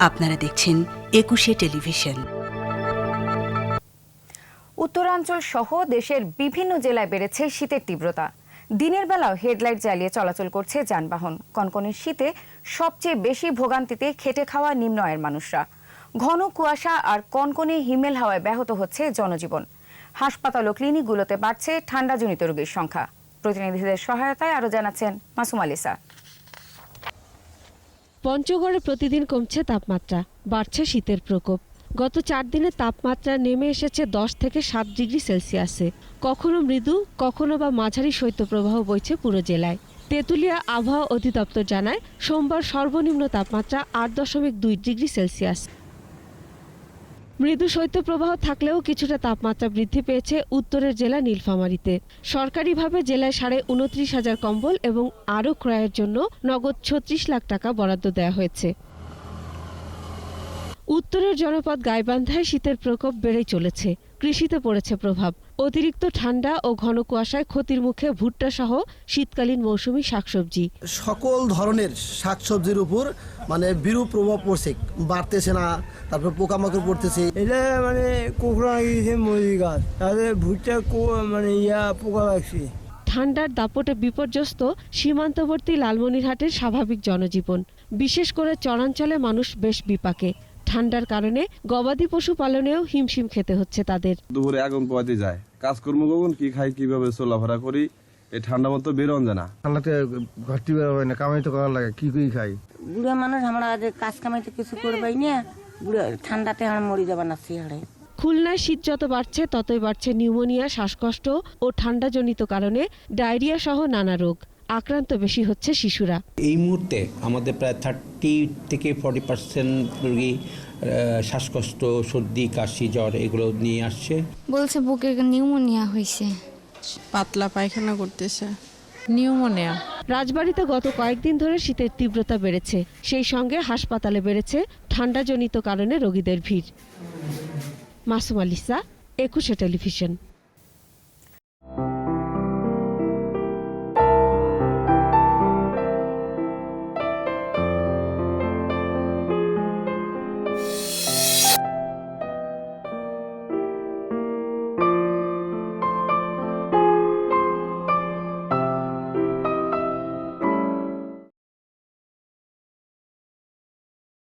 আপনারা দেখছেন একুশে টেলিভিশন। উত্তরাঞ্চল সহ দেশের বিভিন্ন জেলায় বেড়েছে শীতের তীব্রতা। দিনের বেলাও হেডলাইট জ্বালিয়ে চলাচল করছে যানবাহন। কনকনে শীতে সবচেয়ে বেশি ভোগান্তিতে খেটে খাওয়া নিম্ন আয়ের মানুষরা। ঘন কুয়াশা আর কনকনে হিমেল হাওয়ায় ব্যাহত হচ্ছে জনজীবন। হাসপাতাল ও ক্লিনিকগুলোতে বাড়ছে ঠান্ডাজনিত রোগীর সংখ্যা। প্রতিনিধিদের সহায়তায় আরও জানাচ্ছেন মাসুম আলিসা পঞ্চগড়ে প্রতিদিন কমছে তাপমাত্রা, বাড়ছে শীতের প্রকোপ। গত চার দিনে তাপমাত্রা নেমে এসেছে দশ থেকে সাত ডিগ্রি সেলসিয়াসে। কখনো মৃদু, কখনো বা মাঝারি শৈত্যপ্রবাহ বইছে পুরো জেলায়। তেঁতুলিয়া আবহাওয়া অধিদপ্তর জানায়, সোমবার সর্বনিম্ন তাপমাত্রা আট দশমিক দুই ডিগ্রি সেলসিয়াস। মৃদু শৈত্যপ্রবাহ থাকলেও কিছুটা তাপমাত্রা বৃদ্ধি পেয়েছে উত্তরের জেলা নীলফামারীতে। সরকারিভাবে জেলায় সাড়ে উনত্রিশ হাজার কম্বল এবং আরও ক্রয়ের জন্য নগদ ছত্রিশ লাখ টাকা বরাদ্দ দেওয়া হয়েছে। উত্তরের জনপদ গাইবান্ধায় শীতের প্রকোপ বেড়েই চলেছে। কৃষিতে পড়েছে প্রভাব। অতিরিক্ত ঠান্ডা ও ঘন কুয়াশায় ক্ষতির মুখে ভুট্টা সহ শীতকালীন মৌসুমি শাকসবজি। সকল ধরনের শাকসবজির উপর মানে বিরূপ প্রভাব পড়ছে। বাড়তেছে না তারপর পোকামাকড় পড়তেছে। এটা মানে কোকড়া গিয়েছে মরি গাছ। তাদের ভুট্টা মানে ইয়া পোকা লাগছে। ঠান্ডার দাপটে বিপর্যস্ত সীমান্তবর্তী লালমনিরহাটের স্বাভাবিক জনজীবন। বিশেষ করে চরাঞ্চলে মানুষ বেশ বিপাকে। ঠান্ডার কারণে গবাদি পশু পালনেও হিমশিম খেতে হচ্ছে তাদের। দুপুরে আগুন পোয়াতে যায়। কাজকর্ম কখন কি খাই কীভাবে চলাফেরা করি এই ঠান্ডা মতো বেরোন যায় না। ঠান্ডাতে ঘরটি বের হয় না কামাই তো করার লাগে কি করি খাই? বুড়া মানুষ আমরা আজ কাজ কামাইতে কিছু করবাই না বুড়া ঠান্ডাতে আমরা মরি যাবা না সিহাড়ে খুলনায় শীত যত বাড়ছে ততই বাড়ছে নিউমোনিয়া শ্বাসকষ্ট ও ঠান্ডাজনিত কারণে ডায়রিয়া সহ নানা রোগ। আক্রান্ত বেশি হচ্ছে শিশুরা। এই মুহূর্তে আমাদের প্রায় থার্টি থেকে ফর্টি পার্সেন্ট রোগী শ্বাসকষ্ট সর্দি কাশি জ্বর এগুলো নিয়ে আসছে। বলছে বুকে নিউমোনিয়া হয়েছে। পাতলা পায়খানা করতেছে। নিউমোনিয়া। রাজবাড়িতে গত কয়েকদিন ধরে শীতের তীব্রতা বেড়েছে। সেই সঙ্গে হাসপাতালে বেড়েছে ঠান্ডাজনিত কারণে রোগীদের ভিড়। মাসুম আলিসা একুশে টেলিভিশন।